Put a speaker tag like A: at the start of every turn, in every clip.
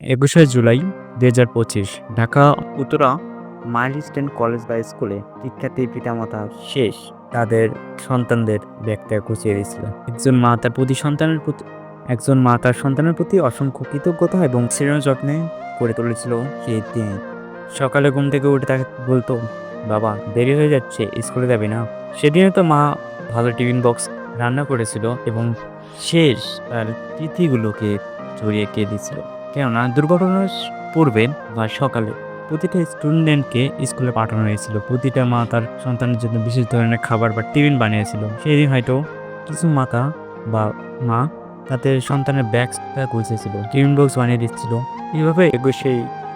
A: একুশে জুলাই দুই হাজার পঁচিশ, ঢাকা উত্তরা মাইলস্টেন কলেজ বা স্কুলে শিক্ষার্থী পিতামাতা শেষ তাদের সন্তানদের ব্যাগটা গুছিয়ে দিয়েছিল একজন মা তার প্রতি সন্তানের প্রতি একজন মা তার সন্তানের প্রতি অসংখ্য কৃতজ্ঞতা এবং শ্রেয় যত্নে করে তুলেছিল সেই দিন। সকালে ঘুম থেকে উঠে তাকে বলতো, বাবা, দেরি হয়ে যাচ্ছে, স্কুলে যাবি না? সেদিনে তো মা ভালো টিফিন বক্স রান্না করেছিল এবং শেষ তার তিথিগুলোকে জড়িয়ে কে দিয়েছিল। কেননা দুর্ঘটনার পূর্বে বা সকালে প্রতিটা স্টুডেন্টকে স্কুলে পাঠানো হয়েছিল। প্রতিটা মা তার সন্তানের জন্য বিশেষ ধরনের খাবার বা টিফিন বানিয়েছিল। সেই দিন হয়তো কিছু মাতা বা মা তাদের সন্তানের ব্যাগটা গুছিয়েছিল, টিফিন বক্স বানিয়ে দিচ্ছিল। এইভাবে একুশে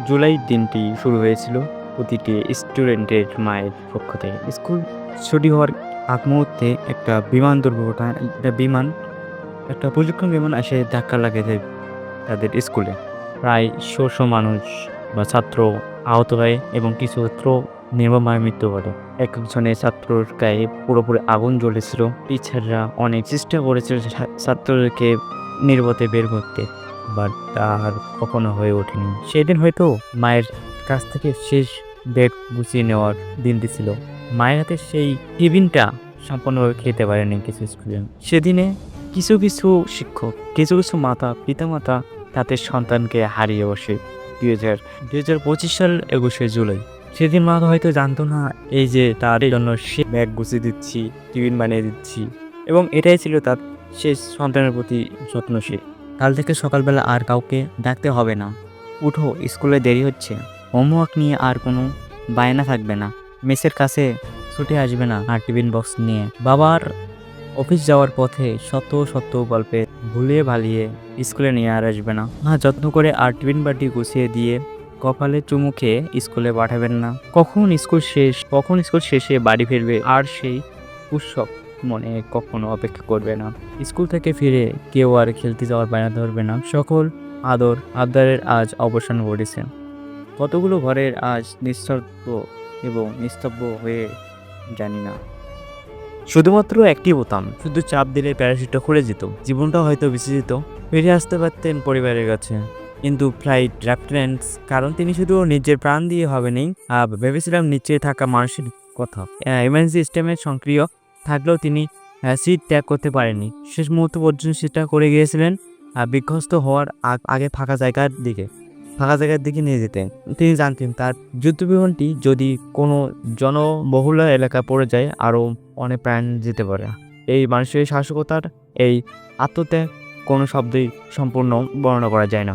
A: জুলাই দিনটি শুরু হয়েছিল প্রতিটি স্টুডেন্টের মায়ের পক্ষ থেকে। স্কুল ছুটি হওয়ার আগ মুহূর্তে একটা বিমান দুর্ঘটনা, একটা বিমান, একটা প্রশিক্ষণ বিমান এসে ধাক্কা লাগে দেয়। তাদের স্কুলে। প্রায় শোশো মানুষ বা ছাত্র আহত হয় এবং কিছু ছাত্র নির্মমভাবে মৃত্যু ঘটে এক একজনের ছাত্রর গায়ে পুরোপুরি আগুন জ্বলেছিল। টিচাররা অনেক চেষ্টা করেছিল ছাত্রদেরকে নির্বতে বের করতে, বাট তার কখনো হয়ে ওঠেনি। সেদিন হয়তো মায়ের কাছ থেকে শেষ ব্যাগ গুছিয়ে নেওয়ার দিনটি ছিল মায়ের হাতে সেই টিফিনটা সম্পূর্ণভাবে খেতে পারেনি কিছু স্টুডেন্ট সেদিনে কিছু কিছু শিক্ষক, কিছু কিছু মাতা, পিতামাতা তাদের সন্তানকে হারিয়ে বসে। দুই হাজার দুই হাজার পঁচিশ সাল একুশে জুলাই। সেদিন মা হয়তো জানতো না, এই যে তার জন্য সে ব্যাগ গুছিয়ে দিচ্ছি, টিফিন বানিয়ে দিচ্ছি। এবং এটাই ছিল তার সে সন্তানের প্রতি যত্নশীল কাল থেকে সকালবেলা আর কাউকে ডাকতে হবে না। উঠো, স্কুলে দেরি হচ্ছে। হোমওয়ার্ক নিয়ে আর কোনো বায়না থাকবে না। মেসের কাছে ছুটে আসবে না আর টিফিন বক্স নিয়ে। বাবার অফিস যাওয়ার পথে শত শত গল্পে ভুলিয়ে ভালিয়ে স্কুলে নিয়ে আর আসবে না। মা যত্ন করে আর টিফিন বাটি গুছিয়ে দিয়ে কপালে চুমু খেয়ে স্কুলে পাঠাবেন না। কখন স্কুল শেষ, কখন স্কুল শেষে বাড়ি ফিরবে, আর সেই উৎসব মনে কখনো অপেক্ষা করবে না। স্কুল থেকে ফিরে কেউ আর খেলতে যাওয়ার বায়না ধরবে না। সকল আদর আবদারের আজ অবসান ঘটেছে। কতগুলো ঘরের আজ নিস্তব্ধ এবং নিস্তব্ধ হয়ে জানি না। শুধুমাত্র একটি বোতাম, শুধু চাপ দিলে প্যারাশুটটা খুলে যেত। জীবনটা হয়তো বেঁচে যেত। ফিরে আসতে পারতেন পরিবারের কাছে। কিন্তু ফ্লাইট, রেফারেন্স, কারণ তিনি শুধু নিজের প্রাণ দিয়ে হবেনি আর ভেবেছিলাম নিচে থাকা মানুষের কথা। ইমার্জেন্সি সিস্টেমে সক্রিয় থাকলেও তিনি সিট ত্যাগ করতে পারেনি শেষ মুহূর্ত পর্যন্ত সেটা করে গিয়েছিলেন বিধ্বস্ত হওয়ার আগ- আগে ফাঁকা জায়গার দিকে, ফাঁকা জায়গার দিকে নিয়ে যেতেন তিনি জানতেন তার যুদ্ধবিমানটি যদি কোনো জনবহুল এলাকা পড়ে যায়, আরও অনেক প্রাণ যেতে পারে। এই মানুষের সাহসিকতার এই আত্মত্যাগ কোনো শব্দেই সম্পূর্ণ বর্ণনা করা যায় না।